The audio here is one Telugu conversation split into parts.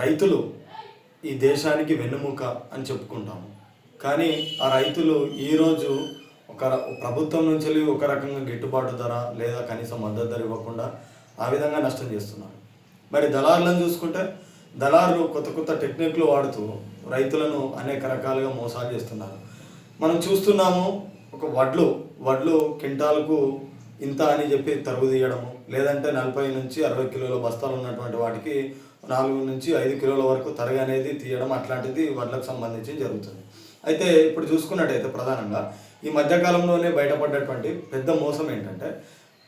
రైతులు ఈ దేశానికి వెన్నుముక అని చెప్పుకుంటాము. కానీ ఆ రైతులు ఈరోజు ఒక ప్రభుత్వం నుంచి వెళ్ళి ఒక రకంగా గిట్టుబాటు ధర లేదా కనీసం మద్దతు ధర ఇవ్వకుండా ఆ విధంగా నష్టం చేస్తున్నారు. మరి దళారులను చూసుకుంటే దళారులు కొత్త కొత్త టెక్నిక్లు వాడుతూ రైతులను అనేక రకాలుగా మోసాలు చేస్తున్నారు. మనం చూస్తున్నాము ఒక వడ్లు వడ్లు కింటాలకు ఇంత అని చెప్పి తరుగు తీయడము లేదంటే నలభై నుంచి అరవై కిలోల బస్తాలు ఉన్నటువంటి వాటికి నాలుగు నుంచి ఐదు కిలోల వరకు తరగ అనేది తీయడం అట్లాంటిది వడ్లకు సంబంధించి జరుగుతుంది. అయితే ఇప్పుడు చూసుకున్నట్టయితే ప్రధానంగా ఈ మధ్యకాలంలోనే బయటపడ్డటువంటి పెద్ద మోసం ఏంటంటే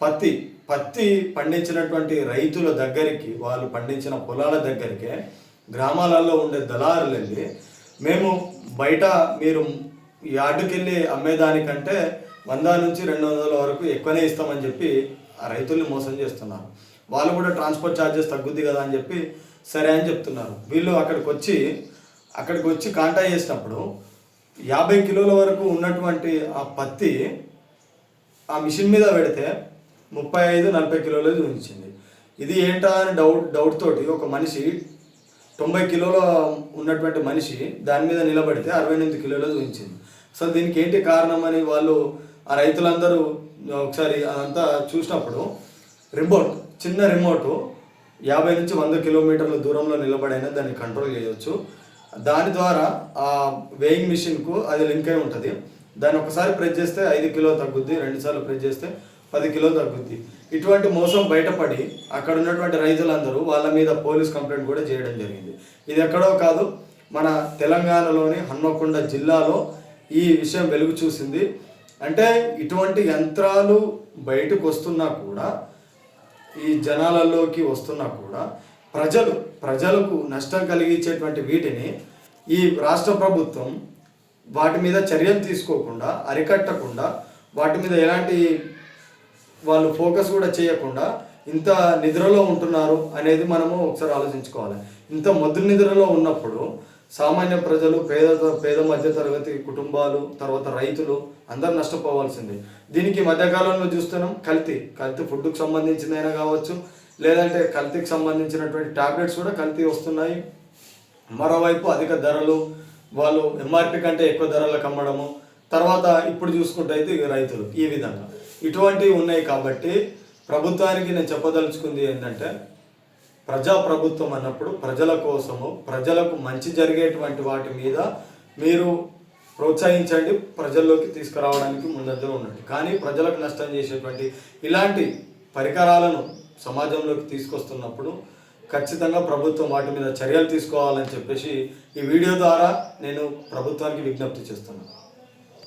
పత్తి పత్తి పండించినటువంటి రైతుల దగ్గరికి వాళ్ళు పండించిన పొలాల దగ్గరికే గ్రామాలలో ఉండే దళారులు వెళ్ళి మేము బయట మీరు యార్డుకెళ్ళి అమ్మేదానికంటే వంద నుంచి రెండు వందల వరకు ఎక్కువనే ఇస్తామని చెప్పి ఆ రైతుల్ని మోసం చేస్తున్నారు. వాళ్ళు కూడా ట్రాన్స్పోర్ట్ ఛార్జెస్ తగ్గుద్ది కదా అని చెప్పి సరే అని చెప్తున్నారు. వీళ్ళు అక్కడికి వచ్చి అక్కడికి వచ్చి కాంటాక్ట్ చేసినప్పుడు యాభై కిలోల వరకు ఉన్నటువంటి ఆ పత్తి ఆ మిషన్ మీద పెడితే ముప్పై ఐదు నలభై కిలోలు చూపించింది. ఇది ఏంటా అని డౌట్ డౌట్ తోటి ఒక మనిషి తొంభై కిలోల ఉన్నటువంటి మనిషి దాని మీద నిలబడితే అరవై ఎనిమిది కిలోలు చూపించింది. సో దీనికి ఏంటి కారణం అని వాళ్ళు ఆ రైతులందరూ ఒకసారి అదంతా చూసినప్పుడు రిమోట్ చిన్న రిమోటు యాభై నుంచి వంద కిలోమీటర్ల దూరంలో నిలబడైనా దాన్ని కంట్రోల్ చేయవచ్చు దాని ద్వారా ఆ వేయింగ్ మిషన్కు అది లింక్ అయి ఉంటుంది. దాన్ని ఒకసారి ప్రెస్ చేస్తే ఐదు కిలో తగ్గుద్ది రెండుసార్లు ప్రెస్ చేస్తే పది కిలో తగ్గుద్ది. ఇటువంటి మోసం బయటపడి అక్కడ ఉన్నటువంటి రైతులందరూ వాళ్ళ మీద పోలీస్ కంప్లైంట్ కూడా చేయడం జరిగింది. ఇది ఎక్కడో కాదు మన తెలంగాణలోని హన్మకొండ జిల్లాలో ఈ విషయం వెలుగు చూసింది. అంటే ఇటువంటి యంత్రాలు బయటకు వస్తున్నా కూడా ఈ జనాలలోకి వస్తున్నా కూడా ప్రజలు ప్రజలకు నష్టం కలిగించేటువంటి వీటిని ఈ రాష్ట్ర ప్రభుత్వం వాటి మీద చర్యలు తీసుకోకుండా అరికట్టకుండా వాటి మీద ఎలాంటి వాళ్ళు ఫోకస్ కూడా చేయకుండా ఇంత నిద్రలో ఉంటున్నారు అనేది మనము ఒకసారి ఆలోచించుకోవాలి. ఇంత మొద్దు నిద్రలో ఉన్నప్పుడు సామాన్య ప్రజలు పేద పేద మధ్య తరగతి కుటుంబాలు తర్వాత రైతులు అందరు నష్టపోవాల్సిందే. దీనికి మధ్యకాలంలో చూస్తున్నాం కల్తీ. కల్తీ ఫుడ్కి సంబంధించినైనా కావచ్చు లేదంటే కల్తీకి సంబంధించినటువంటి టాబ్లెట్స్ కూడా కల్తీ వస్తున్నాయి. మరోవైపు అధిక ధరలు వాళ్ళు ఎంఆర్పి కంటే ఎక్కువ ధరలకు అమ్మడము తర్వాత ఇప్పుడు చూసుకుంటే అయితే ఇక రైతులు ఈ విధంగా. ఇటువంటివి ఉన్నాయి కాబట్టి ప్రభుత్వానికి నేను చెప్పదలుచుకుంది ఏంటంటే ప్రజా ప్రభుత్వం అన్నప్పుడు ప్రజల కోసము ప్రజలకు మంచి జరిగేటువంటి వాటి మీద మీరు ప్రోత్సహించండి ప్రజల్లోకి తీసుకురావడానికి ముందంజలో ఉండండి. కానీ ప్రజలకు నష్టం చేసేటువంటి ఇలాంటి పరికరాలను సమాజంలోకి తీసుకొస్తున్నప్పుడు ఖచ్చితంగా ప్రభుత్వం వాటి మీద చర్యలు తీసుకోవాలని చెప్పేసి ఈ వీడియో ద్వారా నేను ప్రభుత్వానికి విజ్ఞప్తి చేస్తున్నాను.